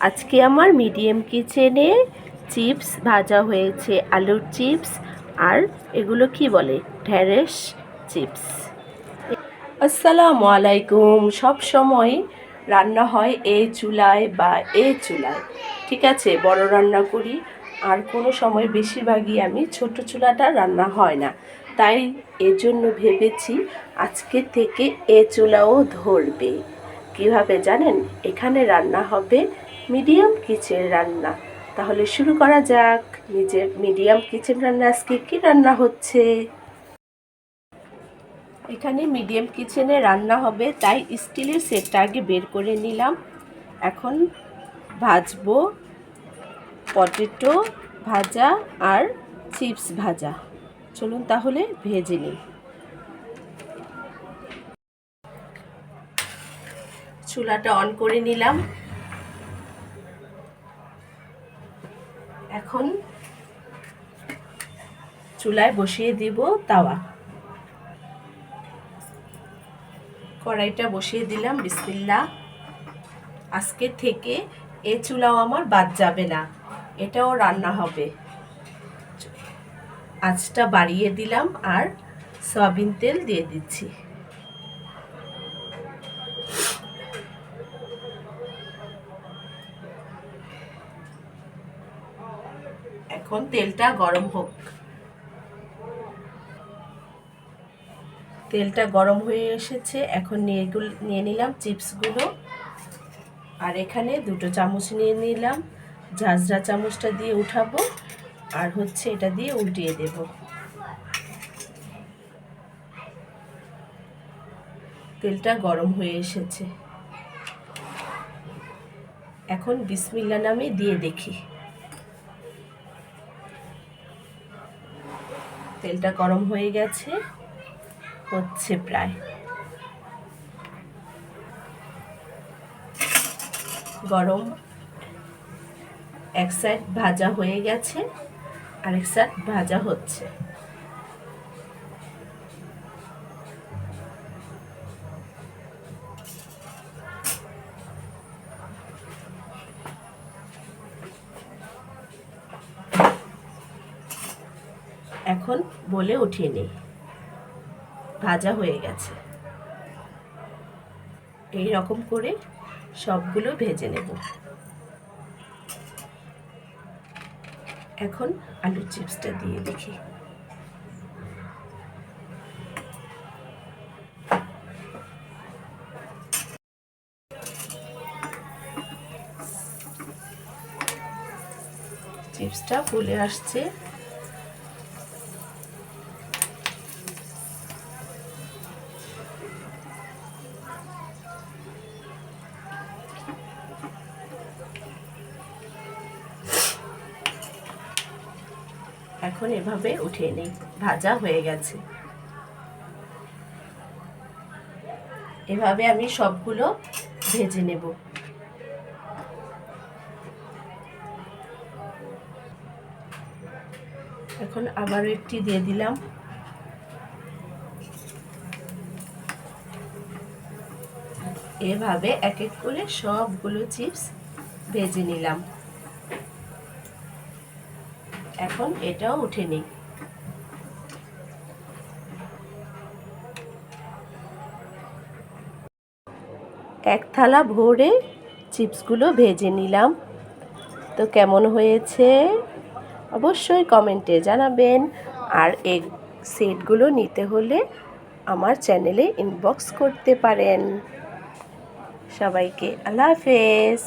আজকে আমার মিডিয়াম কিচেনে চিপস ভাজা হয়েছে, আলুর চিপস আর এগুলো কি বলে? ঢ্যাঁড়স চিপস। আসসালামু আলাইকুম। সব সময় রান্না হয় এ চুলায় বা এ চুলায়। ঠিক আছে, বড় রান্না করি। আর কোনো সময় বেশিরভাগই আমি ছোট চুলাটা রান্না হয় না। তাই এজন্য ভেবেছি আজকে থেকে এ চুলাও ধরবে। কীভাবে জানেন? এখানে রান্না হবে মিডিয়াম কিচেন রান্না। তাহলে শুরু করা যাক। নিজের মিডিয়াম কিচেন রান্না আজকে কি রান্না হচ্ছে? এখানে মিডিয়াম কিচেনে রান্না হবে, তাই স্টিলের সেটটা আগে বের করে নিলাম। এখন ভাজবো পটেটো ভাজা আর চিপস ভাজা। চলুন তাহলে ভেজে নিই। চুলাটা অন করে নিলাম এখন চুলায় বসিয়ে দিব তাওয়া। কড়াইটা বসিয়ে দিলাম বিসমিল্লা আজকে থেকে এ চুলাও আমার বাদ যাবে না, এটাও রান্না হবে। আঁচটা বাড়িয়ে দিলাম আর সয়াবিন তেল দিয়ে দিচ্ছি। এখন তেলটা গরম হোক। তেলটা গরম হয়ে এসেছে। এখন নিয়ে নিলাম চিপসগুলো। আর এখানে দুটো চামচ নিয়ে নিলাম। ঝাঁঝরা চামচটা দিয়ে উঠাবো। আর হচ্ছে এটা দিয়ে উল্টিয়ে দেব। তেলটা গরম হয়ে এসেছে। এখন বিসমিল্লা নামে দিয়ে দেখি। তেলটা গরম হয়ে গেছে। হচ্ছে প্রায়। গরম এক সাইড ভাজা হয়ে গেছে, আরেক সাইড ভাজা হচ্ছে। এখন বলে উঠিয়ে নেই। ভাজা হয়ে গেছে। এই রকম করে সবগুলো ভেজে নেব। এখন আলুর চিপসটা দিয়ে দেখি। চিপসটা ফুলে আসছে। এখন এভাবে উঠিয়ে নেই। ভাজা হয়ে গেছে। এভাবে আমি সবগুলো ভেজে নেব। এখন আবারও একটি দিয়ে দিলাম। এভাবে এক এক করে সবগুলো চিপস ভেজে নিলাম। এখন এটাও উঠে নিই। এক থালা ভরে চিপসগুলো ভেজে নিলাম। তো কেমন হয়েছে? অবশ্যই কমেন্টে জানাবেন। আর এই সেটগুলো নিতে হলে আমার চ্যানেলে ইনবক্স করতে পারেন। সবাইকে আল্লাহ হাফেজ।